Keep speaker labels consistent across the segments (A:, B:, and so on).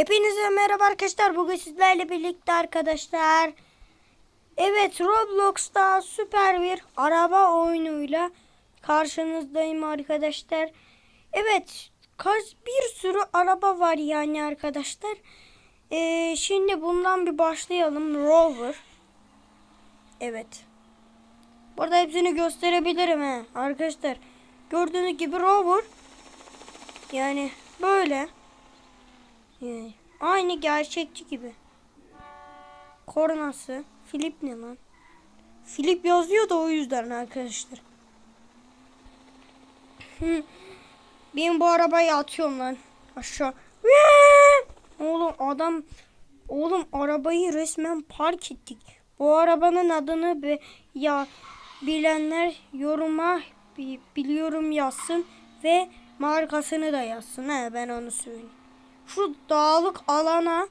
A: Hepinize merhaba arkadaşlar. Bugün sizlerle birlikte arkadaşlar. Evet Roblox'ta süper bir araba oyunuyla karşınızdayım arkadaşlar. Evet kaç bir sürü araba var yani arkadaşlar. Ee, şimdi bundan bir başlayalım. Rover. Evet. Burada hepsini gösterebilirim he arkadaşlar. Gördüğünüz gibi Rover. Yani böyle. Yani aynı gerçekçi gibi. Kornası. Filip ne lan? Filip yazıyor da o yüzden arkadaşlar. Ben bu arabayı atıyorum lan. Aşağı. Oğlum adam Oğlum arabayı resmen park ettik. Bu arabanın adını be, ya bilenler yoruma bi- biliyorum yazsın ve markasını da yazsın. He ben onu söyleyeyim. Şu dağlık alana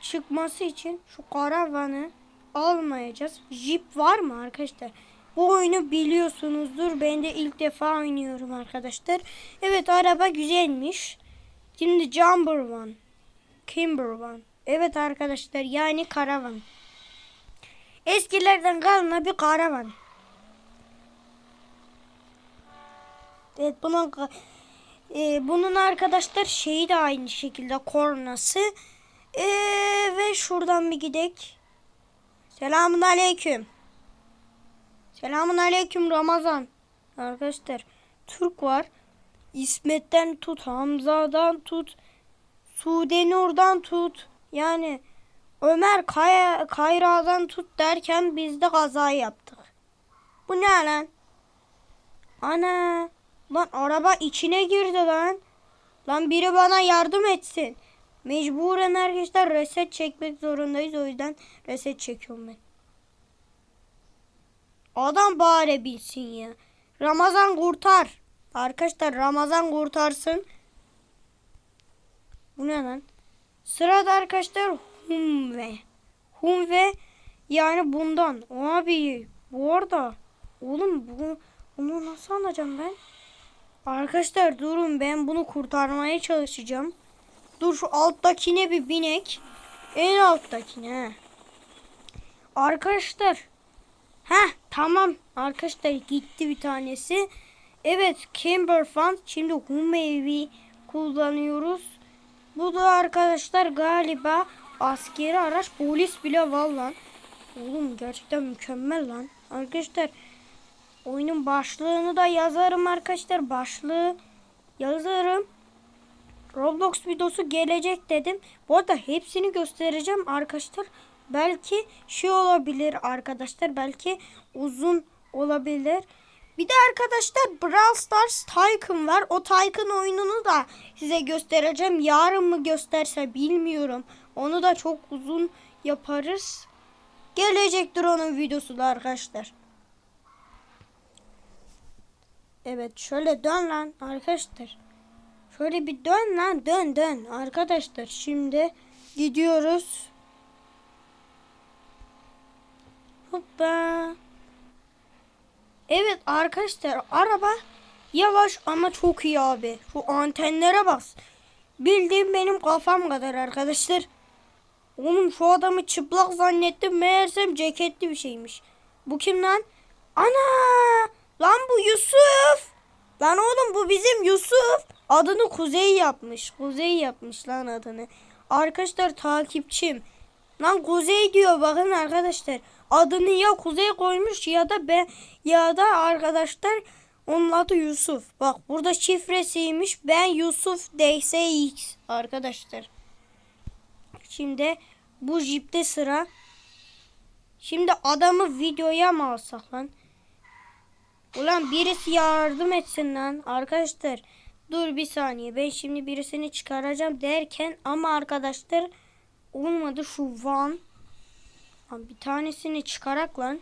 A: çıkması için şu karavanı almayacağız. Jeep var mı arkadaşlar? Bu oyunu biliyorsunuzdur. Ben de ilk defa oynuyorum arkadaşlar. Evet araba güzelmiş. Şimdi Jumper One. Kimber One. Evet arkadaşlar yani karavan. Eskilerden kalma bir karavan. Evet bunun e, bunun arkadaşlar şeyi de aynı şekilde kornası. E, ve şuradan bir gidek. Selamun aleyküm. Selamun aleyküm Ramazan. Arkadaşlar Türk var. İsmet'ten tut, Hamza'dan tut, Sude Nur'dan tut. Yani Ömer Kaya, Kayra'dan tut derken biz de kaza yaptık. Bu ne lan? Ana. Lan araba içine girdi lan. Lan biri bana yardım etsin. Mecburen arkadaşlar reset çekmek zorundayız. O yüzden reset çekiyorum ben. Adam bari bilsin ya. Ramazan kurtar. Arkadaşlar Ramazan kurtarsın. Bu ne lan? Sırada arkadaşlar Humve. Humve yani bundan. Abi bu arada oğlum bu bunu nasıl alacağım ben? Arkadaşlar durun ben bunu kurtarmaya çalışacağım. Dur şu alttakine bir binek. En alttakine. Arkadaşlar. Ha tamam. Arkadaşlar gitti bir tanesi. Evet Camber Fund. Şimdi Humevi kullanıyoruz. Bu da arkadaşlar galiba askeri araç polis bile var lan. Oğlum gerçekten mükemmel lan. Arkadaşlar oyunun başlığını da yazarım arkadaşlar. Başlığı yazarım. Roblox videosu gelecek dedim. Bu arada hepsini göstereceğim arkadaşlar. Belki şey olabilir arkadaşlar. Belki uzun olabilir. Bir de arkadaşlar Brawl Stars Tycoon var. O Tycoon oyununu da size göstereceğim. Yarın mı gösterse bilmiyorum. Onu da çok uzun yaparız. Gelecektir onun videosu da arkadaşlar. Evet şöyle dön lan arkadaşlar. Şöyle bir dön lan dön dön arkadaşlar. Şimdi gidiyoruz. Hoppa. Evet arkadaşlar araba yavaş ama çok iyi abi. Şu antenlere bas. Bildiğim benim kafam kadar arkadaşlar. Oğlum şu adamı çıplak zannettim. Meğersem ceketli bir şeymiş. Bu kim lan? Ana! Lan bu Yusuf. Lan oğlum bu bizim Yusuf. Adını Kuzey yapmış. Kuzey yapmış lan adını. Arkadaşlar takipçim. Lan Kuzey diyor bakın arkadaşlar. Adını ya Kuzey koymuş ya da ben ya da arkadaşlar onun adı Yusuf. Bak burada şifresiymiş. Ben Yusuf DSX arkadaşlar. Şimdi bu jipte sıra. Şimdi adamı videoya mı alsak lan? Ulan birisi yardım etsin lan arkadaşlar. Dur bir saniye ben şimdi birisini çıkaracağım derken ama arkadaşlar olmadı şu van. Lan bir tanesini çıkarak lan.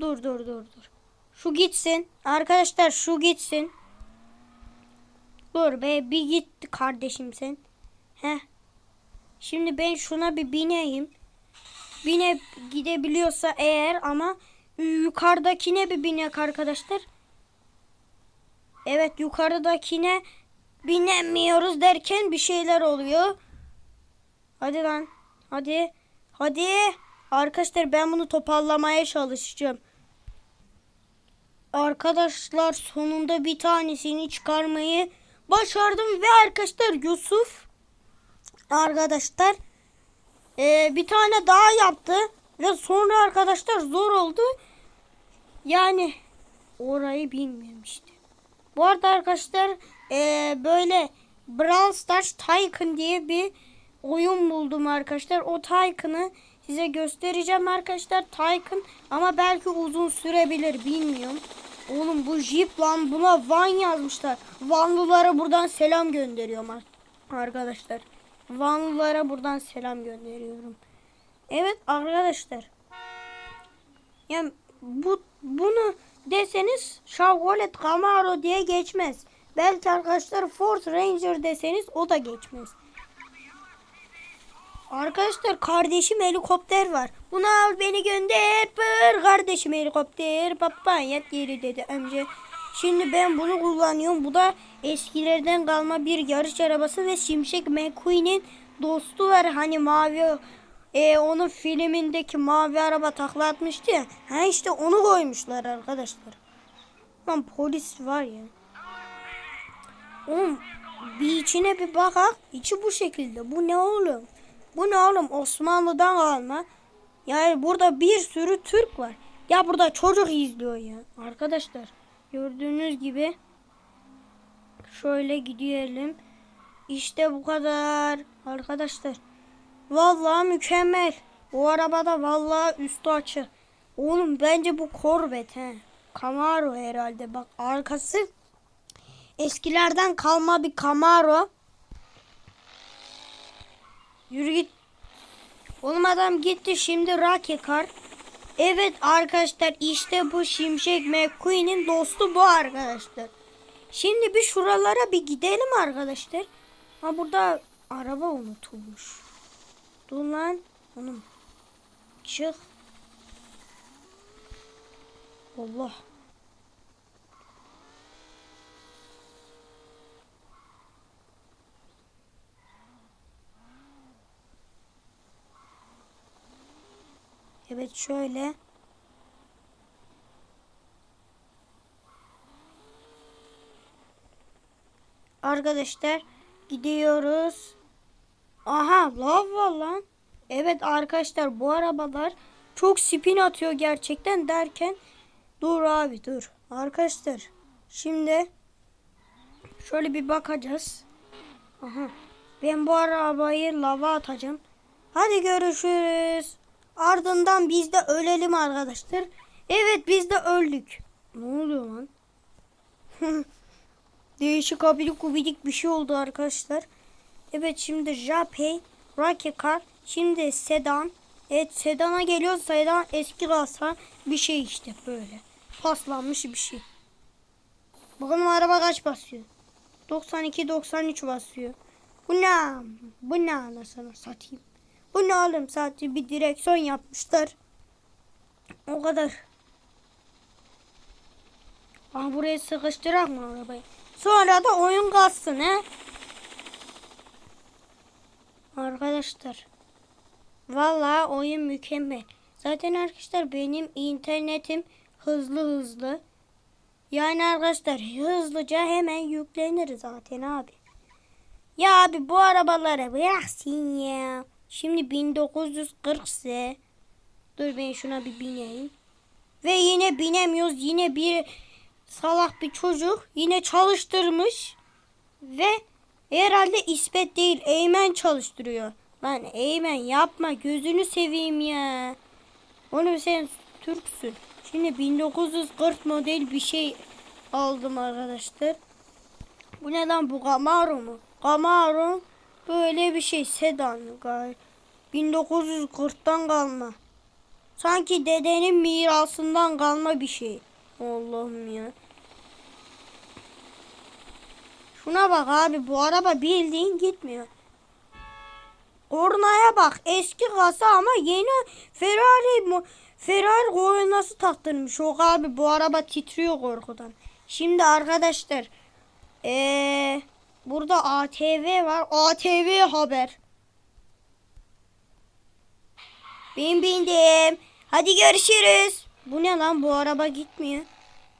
A: Dur dur dur dur. Şu gitsin. Arkadaşlar şu gitsin. Dur be bir git kardeşim sen. Heh. Şimdi ben şuna bir bineyim. Bine gidebiliyorsa eğer ama yukarıdakine bir binek arkadaşlar. Evet yukarıdakine binemiyoruz derken bir şeyler oluyor. Hadi lan. Hadi. Hadi. Arkadaşlar ben bunu toparlamaya çalışacağım. Arkadaşlar sonunda bir tanesini çıkarmayı başardım ve arkadaşlar Yusuf arkadaşlar eee, bir tane daha yaptı ve sonra arkadaşlar zor oldu. Yani orayı bilmiyorum işte. Bu arada arkadaşlar eee, böyle Brawl Stars Tycoon diye bir oyun buldum arkadaşlar. O Tycoon'ı size göstereceğim arkadaşlar. Tycoon ama belki uzun sürebilir bilmiyorum. Oğlum bu Jeep lan buna Van yazmışlar. Vanlılara buradan selam gönderiyorum ar- arkadaşlar. Vanlılara buradan selam gönderiyorum. Evet arkadaşlar. Yani bu bunu deseniz Chevrolet Camaro diye geçmez. Belki arkadaşlar Ford Ranger deseniz o da geçmez. Arkadaşlar kardeşim helikopter var. Bunu al beni gönder. Pır kardeşim helikopter. Papa yat yeri dedi önce. Şimdi ben bunu kullanıyorum. Bu da eskilerden kalma bir yarış arabası ve Şimşek McQueen'in dostu var. Hani mavi e, onun filmindeki mavi araba takla atmıştı ya. Ha işte onu koymuşlar arkadaşlar. Lan polis var ya. Oğlum bir içine bir bakak. İçi bu şekilde. Bu ne oğlum? Bu ne oğlum? Osmanlı'dan kalma. Yani burada bir sürü Türk var. Ya burada çocuk izliyor ya. Arkadaşlar gördüğünüz gibi şöyle gidelim. İşte bu kadar. Arkadaşlar vallahi mükemmel. Bu arabada vallahi üstü açık. Oğlum bence bu Corvette he. Camaro herhalde. Bak arkası eskilerden kalma bir Camaro. Yürü git. Oğlum adam gitti şimdi Rocky Car. Evet arkadaşlar işte bu Şimşek McQueen'in dostu bu arkadaşlar. Şimdi bir şuralara bir gidelim arkadaşlar. Ha burada araba unutulmuş. Dur lan. Oğlum. Çık. Allah. Evet şöyle. Arkadaşlar gidiyoruz. Aha lav var lan. Evet arkadaşlar bu arabalar çok spin atıyor gerçekten derken dur abi dur. Arkadaşlar şimdi şöyle bir bakacağız. Aha. Ben bu arabayı lava atacağım. Hadi görüşürüz. Ardından biz de ölelim arkadaşlar. Evet biz de öldük. Ne oluyor lan? Değişik abidik gubidik bir şey oldu arkadaşlar. Evet şimdi Japey, Rocky Car, şimdi sedan. Evet sedana geliyor. Sedan eski kasa bir şey işte böyle. Paslanmış bir şey. Bakalım araba kaç basıyor. 92 93 basıyor. Bu ne? Bu ne anasını satayım. Bu ne oğlum sadece bir direksiyon yapmışlar. O kadar. Ah buraya sıkıştırak mı arabayı? Sonra da oyun kalsın he. Arkadaşlar. Vallahi oyun mükemmel. Zaten arkadaşlar benim internetim hızlı hızlı. Yani arkadaşlar hızlıca hemen yüklenir zaten abi. Ya abi bu arabaları bıraksın ya. Şimdi 1940 ise dur ben şuna bir bineyim. Ve yine binemiyoruz. Yine bir salak bir çocuk yine çalıştırmış ve herhalde İsmet değil Eymen çalıştırıyor. Lan Eymen yapma gözünü seveyim ya. Oğlum sen Türksün. Şimdi 1940 model bir şey aldım arkadaşlar. Bu ne lan bu Camaro mu? Camaro böyle bir şey sedan galiba. 1940'tan kalma. Sanki dedenin mirasından kalma bir şey. Allah'ım ya. Şuna bak abi bu araba bildiğin gitmiyor. Kornaya bak eski kasa ama yeni Ferrari Ferrari kornası taktırmış. Yok abi bu araba titriyor korkudan. Şimdi arkadaşlar ee, burada ATV var. ATV haber. Bin bindim. Hadi görüşürüz. Bu ne lan bu araba gitmiyor.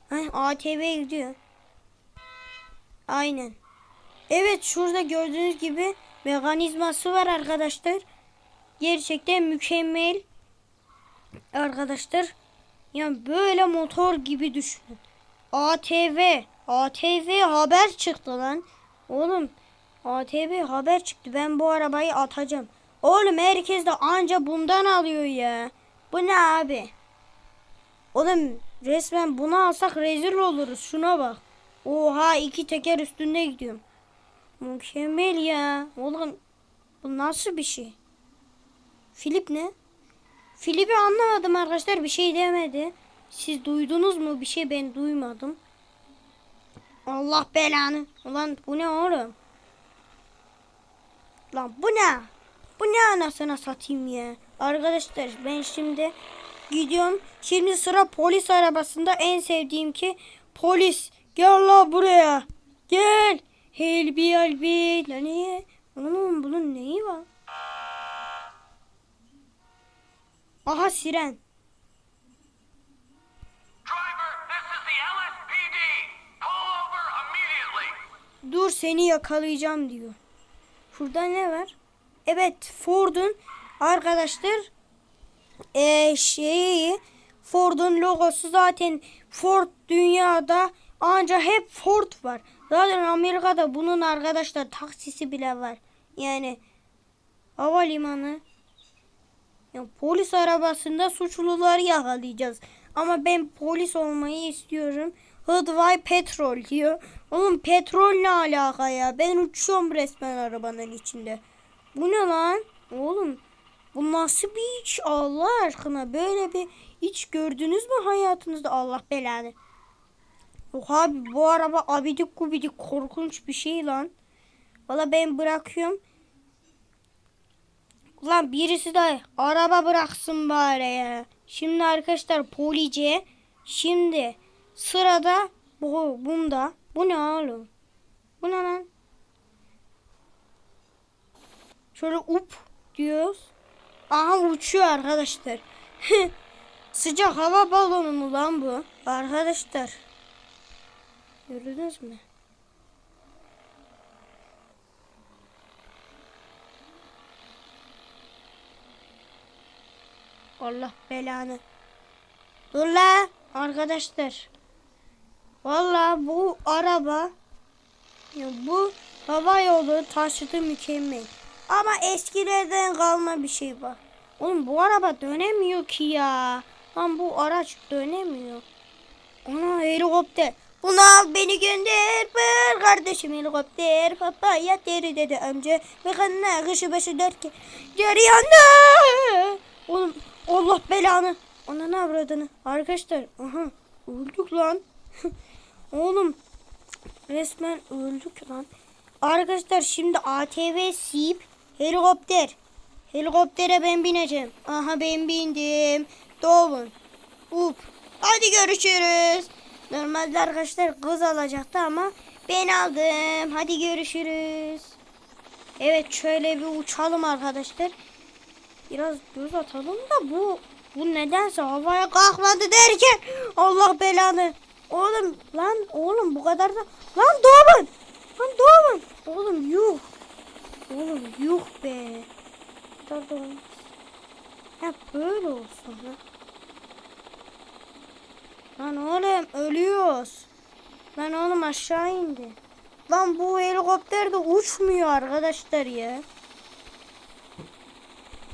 A: Heh, ATV gidiyor. Aynen. Evet şurada gördüğünüz gibi mekanizması var arkadaşlar. Gerçekten mükemmel. Arkadaşlar. Yani böyle motor gibi düşünün. ATV. ATV haber çıktı lan. Oğlum ATV haber çıktı. Ben bu arabayı atacağım. Oğlum herkes de anca bundan alıyor ya. Bu ne abi? Oğlum resmen bunu alsak rezil oluruz. Şuna bak. Oha iki teker üstünde gidiyorum. Mükemmel ya. Oğlum bu nasıl bir şey? Filip ne? Filip'i anlamadım arkadaşlar. Bir şey demedi. Siz duydunuz mu? Bir şey ben duymadım. Allah belanı. Ulan bu ne oğlum? Lan bu ne? Bu ne anasına satayım ya? Arkadaşlar ben şimdi gidiyorum. Şimdi sıra polis arabasında en sevdiğim ki polis. Gel la buraya. Gel. Helbi helbi. Lan niye? Oğlum bunun neyi var? Aha siren. Dur seni yakalayacağım diyor. Şurada ne var? Evet Ford'un arkadaşlar eee şeyi Ford'un logosu zaten Ford dünyada ancak hep Ford var. Zaten Amerika'da bunun arkadaşlar taksisi bile var. Yani havalimanı ya polis arabasında suçluları yakalayacağız. Ama ben polis olmayı istiyorum. Hıdvay petrol diyor. Oğlum petrol ne alaka ya? Ben uçuyorum resmen arabanın içinde. Bu ne lan? Oğlum bu nasıl bir iç Allah aşkına? Böyle bir iç gördünüz mü hayatınızda? Allah belanı. Yok abi bu araba abidik gubidik korkunç bir şey lan. Valla ben bırakıyorum. Ulan birisi de araba bıraksın bari ya. Şimdi arkadaşlar police. Şimdi sırada bu bunda. Bu ne oğlum? Bu ne lan? Şöyle up diyoruz. Aha uçuyor arkadaşlar. Sıcak hava balonu mu lan bu? Arkadaşlar. Gördünüz mü? Allah belanı. Dur la arkadaşlar. Valla bu araba ya bu hava yolu taşıtı mükemmel. Ama eskilerden kalma bir şey var. Oğlum bu araba dönemiyor ki ya. Lan bu araç dönemiyor. Ana helikopter. Bunu al beni gönder. Bir kardeşim helikopter. Papaya deri dedi amca. Ve kanına kışı başı derken. Geri yandı. Oğlum Allah belanı. Ona ne avradını. Arkadaşlar. Aha. Öldük lan. Oğlum. Resmen öldük lan. Arkadaşlar şimdi ATV sip helikopter. Helikoptere ben bineceğim. Aha ben bindim. Doğun. Up. Hadi görüşürüz. Normalde arkadaşlar kız alacaktı ama ben aldım. Hadi görüşürüz. Evet şöyle bir uçalım arkadaşlar. Biraz göz atalım da bu bu nedense havaya kalkmadı derken Allah belanı. Oğlum lan oğlum bu kadar da lan doğun. Lan doğun. Oğlum yuh. Oğlum yuh be. Olmaz. Hep böyle olsun ha. Lan oğlum ölüyoruz. Lan oğlum aşağı indi. Lan bu helikopter de uçmuyor arkadaşlar ya.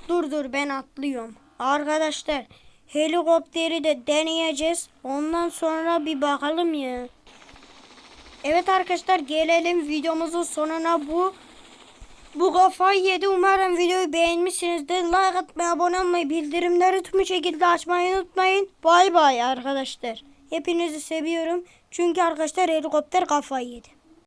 A: Dur dur ben atlıyorum. Arkadaşlar helikopteri de deneyeceğiz. Ondan sonra bir bakalım ya. Evet arkadaşlar gelelim videomuzun sonuna bu. Bu kafayı yedi. Umarım videoyu beğenmişsinizdir. Like atmayı, abone olmayı, bildirimleri tüm şekilde açmayı unutmayın. Bay bay arkadaşlar. Hepinizi seviyorum. Çünkü arkadaşlar helikopter kafayı yedi.